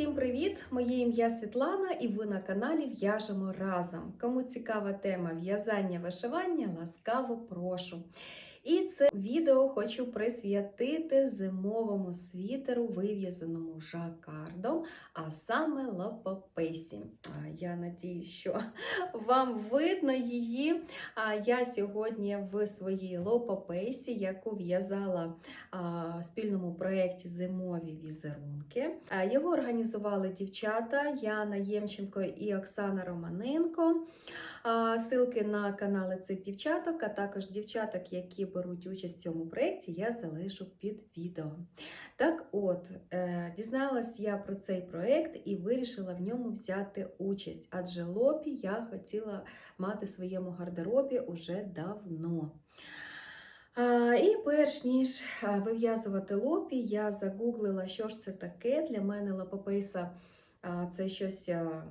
всім привіт! Моє ім'я Світлана, і ви на каналі В'яжемо разом. Кому цікава тема в'язання вишивання, ласкаво прошу. І це відео хочу присвятити зимовому світеру, вив'язаному жакардом, а саме лапопесі. Я надію, що вам видно її. Я сьогодні в своїй лопопесі, яку в'язала в спільному проєкті Зимові візерунки. Його організували дівчата Яна Ємченко і Оксана Романенко. Силки на канали цих дівчаток, а також дівчаток, які беруть участь в цьому проєкті, я залишу під відео. Так от, е, дізналась я про цей проєкт і вирішила в ньому взяти участь, адже лопі я хотіла мати в своєму гардеробі уже давно. І перш ніж вив'язувати лопі, я загуглила, що ж це таке. Для мене лапопейса це щось а,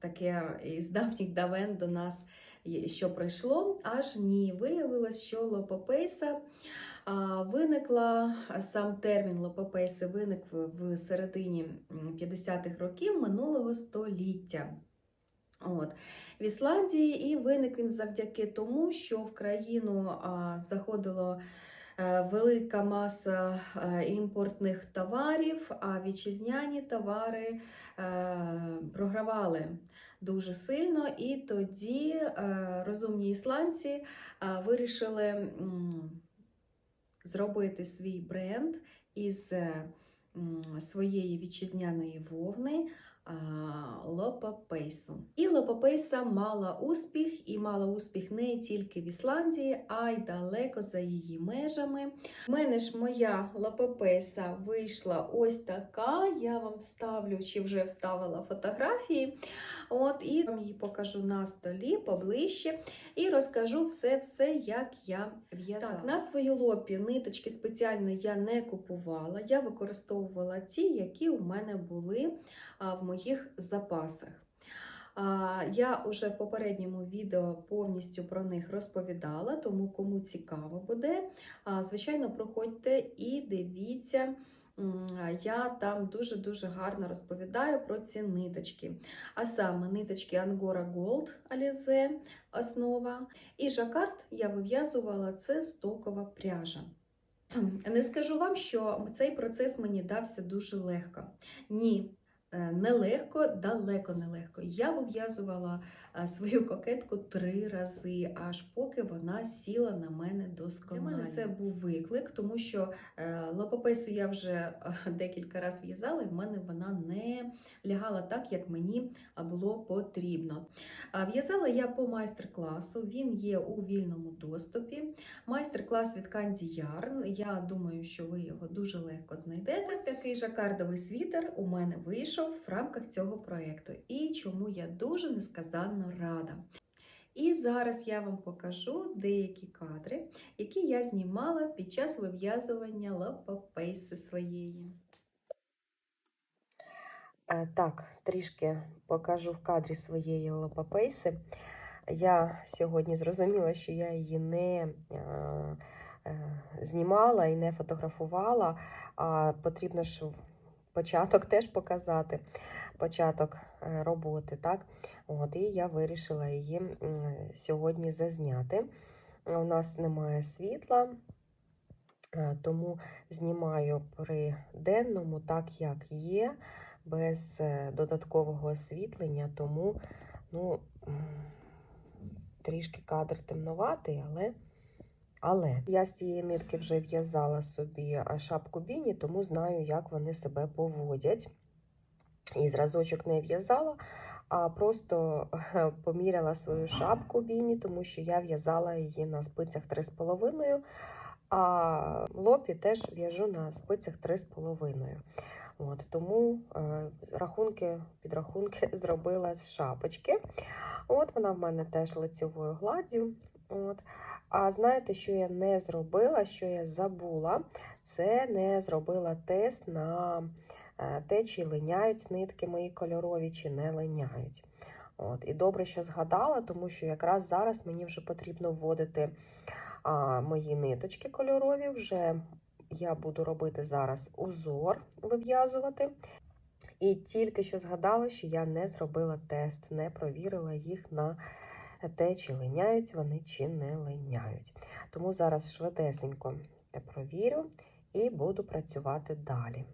таке із давніх давен до нас, що прийшло. Аж ні, виявилось, що лопопейса виникла, сам термін лопопейси виник в, середині 50-х років минулого століття. От. В Ісландії і виник він завдяки тому, що в країну заходило е, велика маса е, імпортних товарів, а вітчизняні товари е, програвали дуже сильно. І тоді е, розумні ісландці е, вирішили зробити свій бренд із своєї вітчизняної вовни. А, Лопопейсу. І Лопопейса мала успіх, і мала успіх не тільки в Ісландії, а й далеко за її межами. У мене ж моя лопопейса вийшла ось така. Я вам вставлю чи вже вставила фотографії. От, і вам її покажу на столі поближче. І розкажу все-все, як я в'язала. Так, на свою лопі ниточки спеціально я не купувала. Я використовувала ті, які у мене були а, в моїх запасах. Я вже в попередньому відео повністю про них розповідала, тому кому цікаво буде, звичайно, проходьте і дивіться. Я там дуже-дуже гарно розповідаю про ці ниточки. А саме ниточки Angora Gold Alize основа. І жакард я вив'язувала це стокова пряжа. Не скажу вам, що цей процес мені дався дуже легко. Ні, нелегко, далеко не легко. Я вив'язувала е, свою кокетку три рази, аж поки вона сіла на мене досконально. Для мене це був виклик, тому що е, лопопесу я вже е, декілька разів в'язала, і в мене вона не лягала так, як мені було потрібно. В'язала я по майстер-класу, він є у вільному доступі. Майстер-клас від Candy Yarn. Я думаю, що ви його дуже легко знайдете. Ось такий жакардовий світер у мене вийшов в рамках цього проєкту, і чому я дуже несказанно рада. І зараз я вам покажу деякі кадри, які я знімала під час вив'язування лапопейси своєї. Е, Так, трішки покажу в кадрі своєї лопапейси. Я сьогодні зрозуміла, що я її не е, е, знімала і не фотографувала, а потрібно ж початок теж показати, початок е, роботи. Так? От, і я вирішила її сьогодні зазняти. У нас немає світла, е, тому знімаю при денному так, як є без е, додаткового освітлення, тому ну, трішки кадр темноватий, але, але я з цієї нитки вже в'язала собі е, шапку біні, тому знаю, як вони себе поводять. І зразочок не в'язала, а просто е, поміряла свою шапку біні, тому що я в'язала її на спицях 3,5, а лопі теж в'яжу на спицях 3,5. От, тому е, рахунки, підрахунки зробила з шапочки. От вона в мене теж лицевою гладдю. От. А знаєте, що я не зробила, що я забула? Це не зробила тест на е, те, чи линяють нитки мої кольорові, чи не линяють. От. І добре, що згадала, тому що якраз зараз мені вже потрібно вводити а, мої ниточки кольорові. Вже я буду робити зараз узор, вив'язувати. І тільки що згадала, що я не зробила тест, не провірила їх на те, чи линяють вони, чи не линяють. Тому зараз швидесенько провірю і буду працювати далі.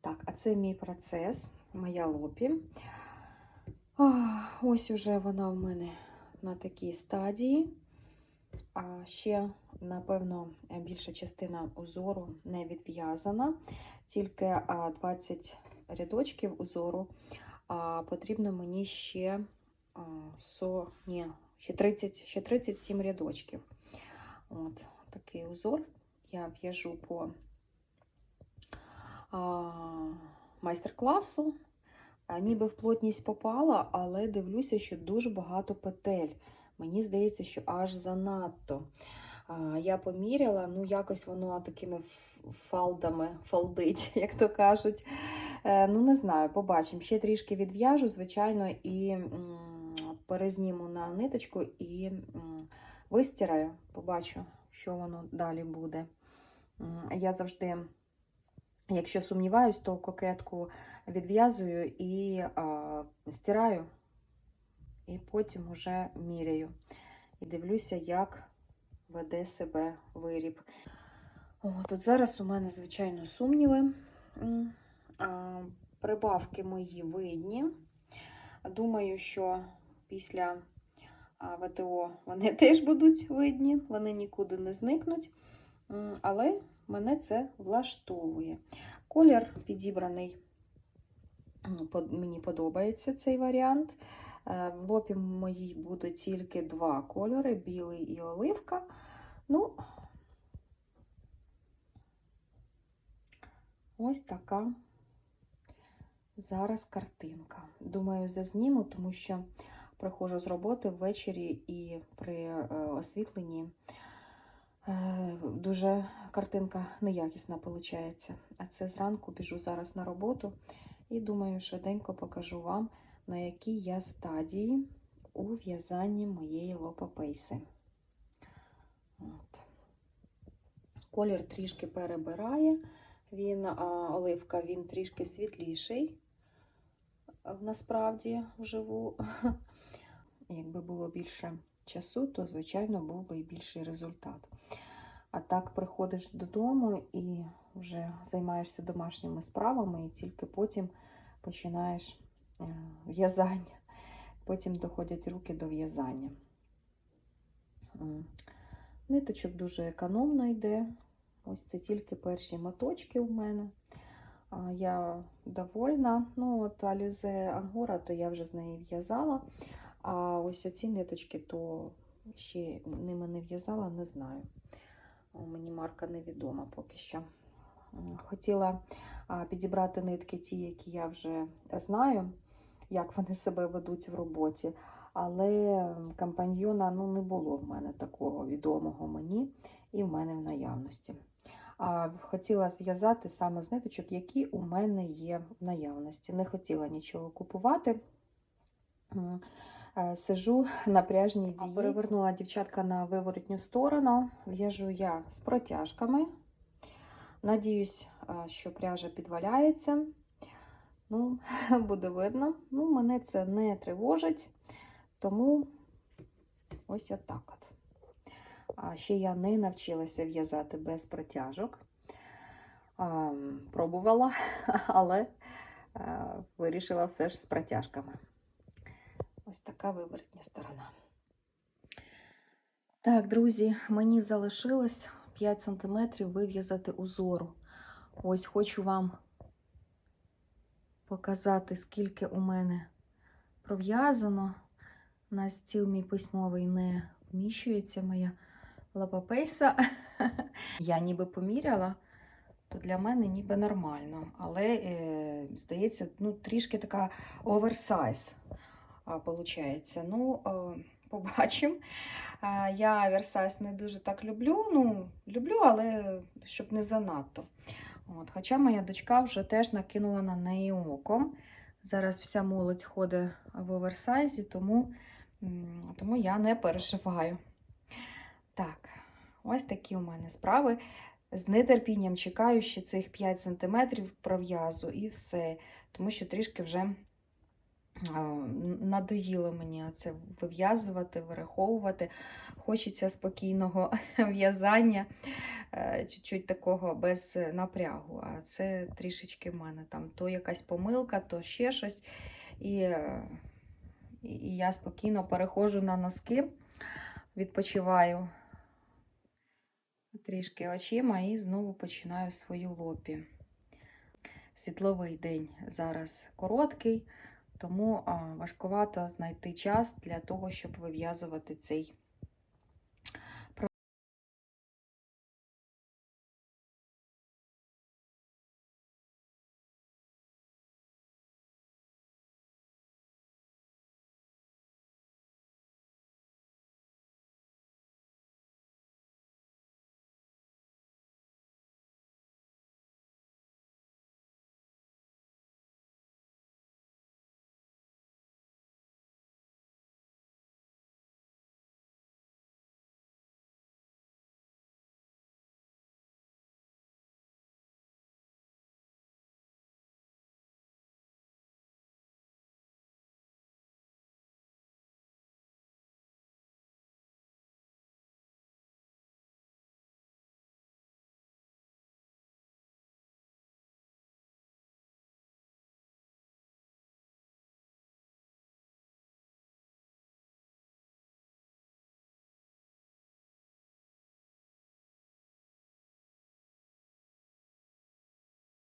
Так, а це мій процес, моя лопі. Ось уже вона в мене на такій стадії. А ще, напевно, більша частина узору не відв'язана, тільки 20 рядочків узору. А потрібно мені ще, со, ні, ще, 30, ще 37 рядочків. От такий узор. Я в'яжу по майстер-класу. Ніби в плотність попала, але дивлюся, що дуже багато петель. Мені здається, що аж занадто. Я поміряла, ну якось воно такими фалдами фалдить, як то кажуть. Е, Ну, не знаю, побачимо. Ще трішки відв'яжу, звичайно, і перезніму на ниточку і вистираю. Побачу, що воно далі буде. Я завжди. Якщо сумніваюсь, то кокетку відв'язую і а, стираю, і потім уже міряю. І дивлюся, як веде себе виріб. О, тут зараз у мене, звичайно, сумніви. Прибавки мої видні. Думаю, що після ВТО вони теж будуть видні, вони нікуди не зникнуть. Але мене це влаштовує. Колір підібраний, мені подобається цей варіант. Е, В лопі моїй буде тільки два кольори: білий і оливка. Ну, ось така зараз картинка. Думаю, зазніму, тому що приходжу з роботи ввечері і при е, освітленні Е, Дуже картинка неякісна виходить. А це зранку біжу зараз на роботу і думаю, швиденько покажу вам, на якій я стадії у в'язанні моєї лопапейси. От. Колір трішки перебирає, він оливка, він трішки світліший. А, Насправді вживу. Якби було більше часу, то, звичайно, був би і більший результат. А так приходиш додому і вже займаєшся домашніми справами, і тільки потім починаєш е, в'язання. Потім доходять руки до в'язання. Ниточок дуже економно йде. Ось це тільки перші моточки у мене. Я довольна. Ну, от Алізе Ангора, то я вже з неї в'язала. А ось оці ниточки, то ще ними не в'язала, не знаю. Мені марка невідома поки що. Хотіла підібрати нитки, ті, які я вже знаю, як вони себе ведуть в роботі. Але компаньйона ну, не було в мене такого відомого мені і в мене в наявності. А хотіла зв'язати саме з ниточок, які у мене є в наявності. Не хотіла нічого купувати. Е, Сижу на пряжній дієті. Перевернула дівчатка на виворотню сторону. В'яжу я з протяжками. Надіюсь, що пряжа підваляється. Ну, буде видно. Ну, мене це не тривожить, тому ось отак от. А ще я не навчилася в'язати без протяжок. Пробувала, але а, вирішила все ж з протяжками. Ось така виворотня сторона. Так, друзі, мені залишилось 5 см вив'язати узору. Ось хочу вам показати, скільки у мене пров'язано. На стіл мій письмовий не вміщується моя лапапейса. Я ніби поміряла, то для мене ніби нормально. Але, е, здається, ну, трішки така оверсайз виходить. Ну, е, побачимо. Е, Я оверсайз не дуже так люблю. Ну, люблю, але щоб не занадто. От, Хоча моя дочка вже теж накинула на неї оком. Зараз вся молодь ходить в оверсайзі, тому, тому я не переживаю. Так, ось такі у мене справи. З нетерпінням чекаю ще цих 5 см пров'язу і все. Тому що трішки вже надоїло мені це вив'язувати, вираховувати. Хочеться спокійного в'язання, е, чуть-чуть такого без напрягу. А це трішечки в мене там то якась помилка, то ще щось. І, е, і я спокійно переходжу на носки, відпочиваю трішки очима і знову починаю свою лопі. Світловий день зараз короткий, тому важкувато знайти час для того, щоб вив'язувати цей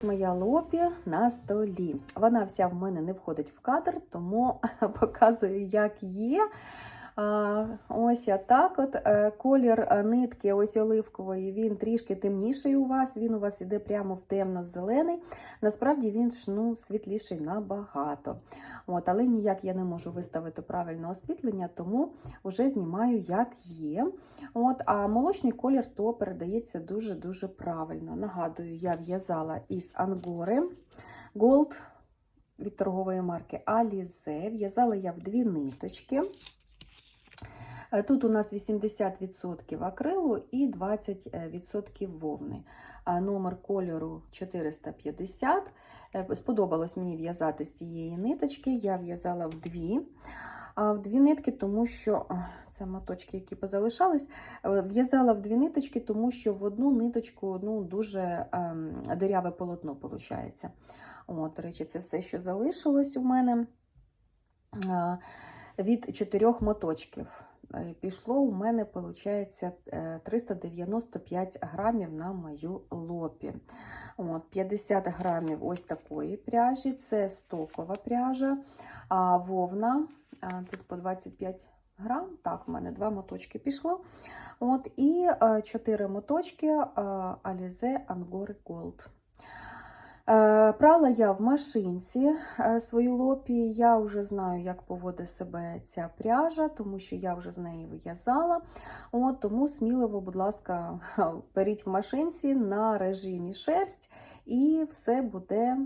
Моя лопі на столі. Вона вся в мене не входить в кадр, тому показую, як є. Ось так от. Е, Колір е, нитки ось оливкової, він трішки темніший у вас, він у вас іде прямо в темно-зелений. Насправді він ну, світліший набагато. От, Але ніяк я не можу виставити правильне освітлення, тому вже знімаю, як є. От, А молочний колір то передається дуже-дуже правильно. Нагадую, я в'язала із ангори Gold від торгової марки Alize. В'язала я в дві ниточки. Е, Тут у нас 80% акрилу і 20% вовни. Номер кольору 450. Е, Сподобалось мені в'язати з цієї ниточки. Я в'язала в дві. А в дві нитки, тому що це моточки, які позалишались. е, В'язала в дві ниточки, тому що в одну ниточку ну, дуже диряве полотно виходить. От, до речі, це все, що залишилось у мене від чотирьох моточків. Е, Пішло у мене, виходить, 395 грамів на мою лопі. От, 50 грамів ось такої пряжі, це стокова пряжа, а вовна тут по 25 грам. Так, в мене два моточки пішло. От, і 4 моточки Alize Angora Gold. Е, Прала я в машинці е, свою лопі. Я вже знаю, як поводить себе ця пряжа, тому що я вже з неї вив'язала. Тому сміливо, будь ласка, беріть в машинці на режимі шерсть, і все буде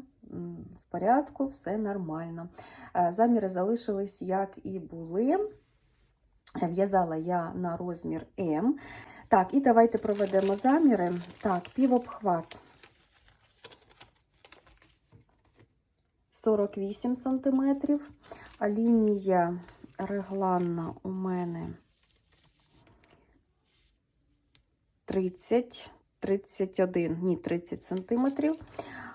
в порядку, все нормально. Е, Заміри залишились, як і були. В'язала я на розмір М. Так, і давайте проведемо заміри. Так, півобхват. 48 сантиметрів, а лінія регланна у мене 30, 31, ні, 30 сантиметрів.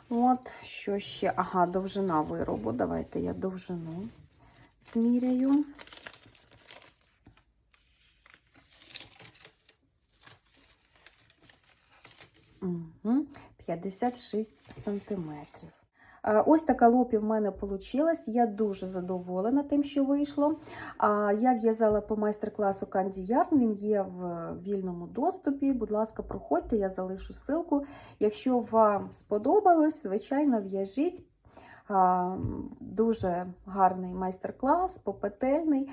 От, що ще? Ага, довжина виробу. Давайте я довжину зміряю. Угу, 56 сантиметрів. Е, Ось така лопі в мене вийшла. Я дуже задоволена тим, що вийшло. Я в'язала по майстер-класу Candy Yarn, він є в вільному доступі. Будь ласка, проходьте, я залишу ссылку. Якщо вам сподобалось, звичайно, в'яжіть. Дуже гарний майстер-клас, попетельний.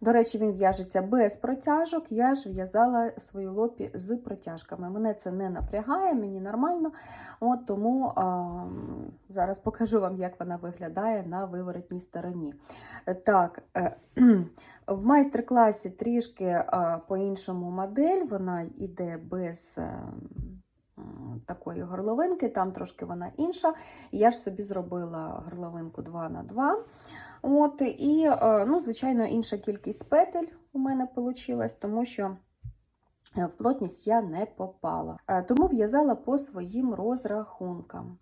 До речі, він в'яжеться без протяжок. Я ж в'язала свою лопі з протяжками. Мене це не напрягає, мені нормально. От Тому а, зараз покажу вам, як вона виглядає на виворотній стороні. Так, е, в майстер-класі трішки по-іншому модель, вона йде без. Такої горловинки, там трошки вона інша. Я ж собі зробила горловинку 2 на 2 От, і, е, ну, звичайно, інша кількість петель у мене вийшла, тому що е, в плотність я не попала. Е, Тому в'язала по своїм розрахункам.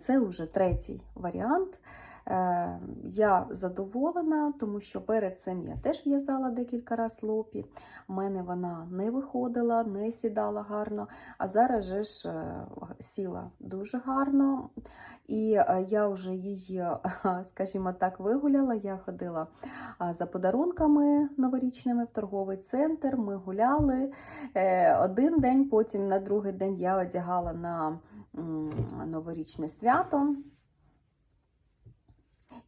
Це вже третій варіант. Е, Я задоволена, тому що перед цим я теж в'язала декілька разів лопі. У мене вона не виходила, не сідала гарно, а зараз же ж е, сіла дуже гарно. І е, я вже її, скажімо так, вигуляла. Я ходила за подарунками новорічними в торговий центр. Ми гуляли Е, один день, потім на другий день я одягала на новорічне свято.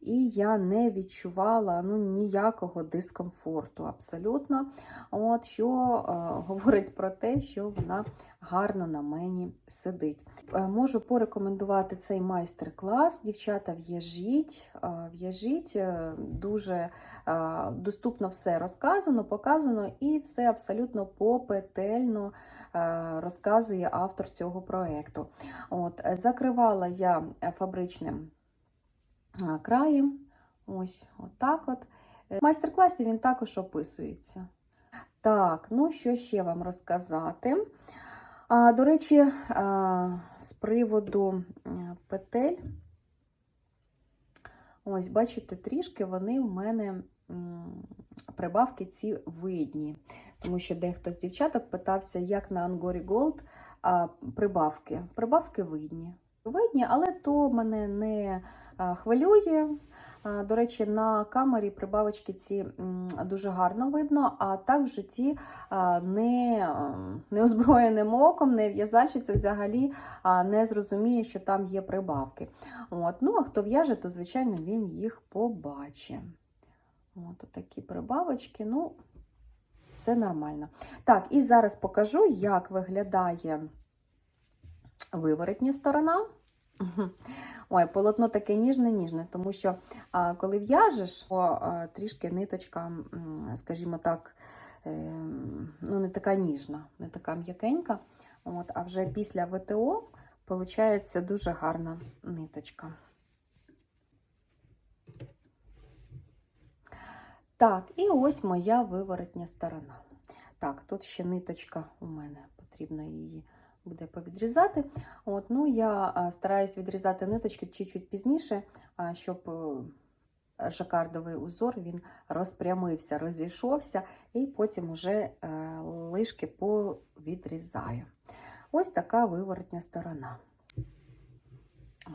І я не відчувала ну, ніякого дискомфорту абсолютно. От, що е, говорить про те, що вона гарно на мені сидить. Е, можу порекомендувати цей майстер-клас. Дівчата, в'яжіть, е, в'яжіть, е, дуже е, доступно все розказано, показано і все абсолютно попетельно е, розказує автор цього проєкту. Закривала я е, фабричним краєм. Ось отак от. Е, В майстер-класі він також описується. Так, ну що ще вам розказати? А, до речі, а, з приводу е, петель, ось, бачите, трішки вони в мене прибавки ці видні. Тому що дехто з дівчаток питався, як на Angori Gold прибавки. Прибавки видні. Видні, але то мене не хвилює. До речі, на камері прибавочки ці дуже гарно видно, а так в житті а, не, м, неозброєним оком, не в'язальщиця взагалі не зрозуміє, що там є прибавки. От. Ну, а хто в'яже, то, звичайно, він їх побачить. От такі прибавочки, ну, все нормально. Так, і зараз покажу, як виглядає виворотня сторона. Ой, полотно таке ніжне-ніжне, тому що коли в'яжеш, то трішки ниточка, скажімо так, е, ну, не така ніжна, не така м'якенька. От, а вже після ВТО виходить дуже гарна ниточка. Так, і ось моя виворотня сторона. Так, тут ще ниточка у мене, потрібно її буде повідрізати. От, ну, я стараюсь відрізати ниточки чуть-чуть пізніше, щоб е, жакардовий узор він розпрямився, розійшовся, і потім уже е, лишки повідрізаю. Ось така виворотня сторона.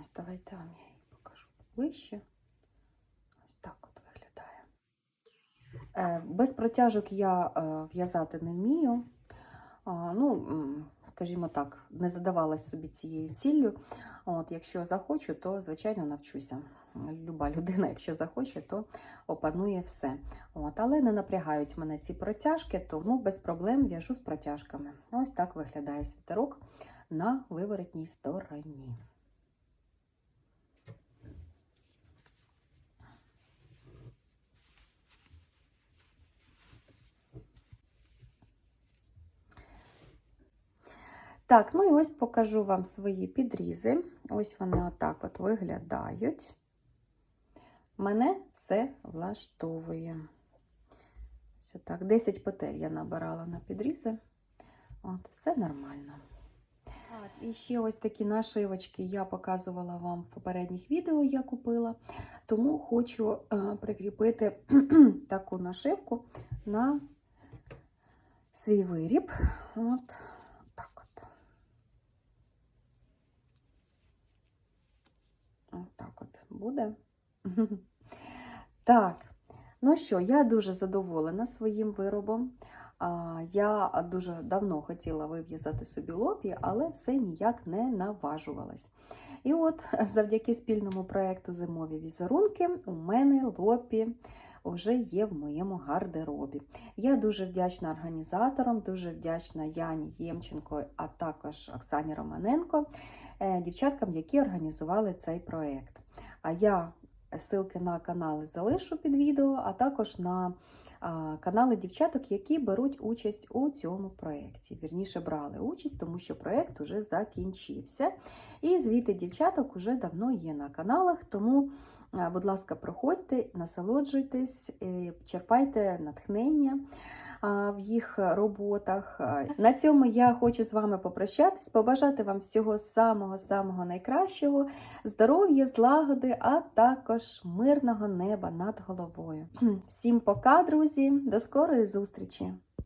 Ось давайте вам я її покажу ближче. Ось так от виглядає. Е, Без протяжок я в'язати не вмію. Ну, скажімо так, не задавалась собі цією ціллю. От, якщо захочу, то звичайно навчуся. Люба людина, якщо захоче, то опанує все. От, але не напрягають мене ці протяжки, тому без проблем в'яжу з протяжками. Ось так виглядає світерок на виворотній стороні. Так, ну і ось покажу вам свої підрізи. Ось вони отак от виглядають. Мене все влаштовує. Ось так, 10 петель я набирала на підрізи. От, все нормально. І ще ось такі нашивочки я показувала вам в попередніх відео, я купила. Тому хочу е, прикріпити таку нашивку на свій виріб. От так от. Отак от буде. Так, ну що, я дуже задоволена своїм виробом. Я дуже давно хотіла вив'язати собі лопі, але все ніяк не наважувалась. І от завдяки спільному проєкту Зимові візерунки у мене лопі вже є в моєму гардеробі. Я дуже вдячна організаторам, дуже вдячна Яні Ємченко, а також Оксані Романенко, е, дівчаткам, які організували цей проєкт. А я ссылки на канали залишу під відео, а також на канали дівчаток, які беруть участь у цьому проєкті. Вірніше брали участь, тому що проєкт уже закінчився. І звіти дівчаток уже давно є на каналах. Тому, будь ласка, проходьте, насолоджуйтесь, черпайте натхнення в їх роботах. На цьому я хочу з вами попрощатись, побажати вам всього самого-самого найкращого, здоров'я, злагоди, а також мирного неба над головою. Всім пока, друзі, до скорої зустрічі!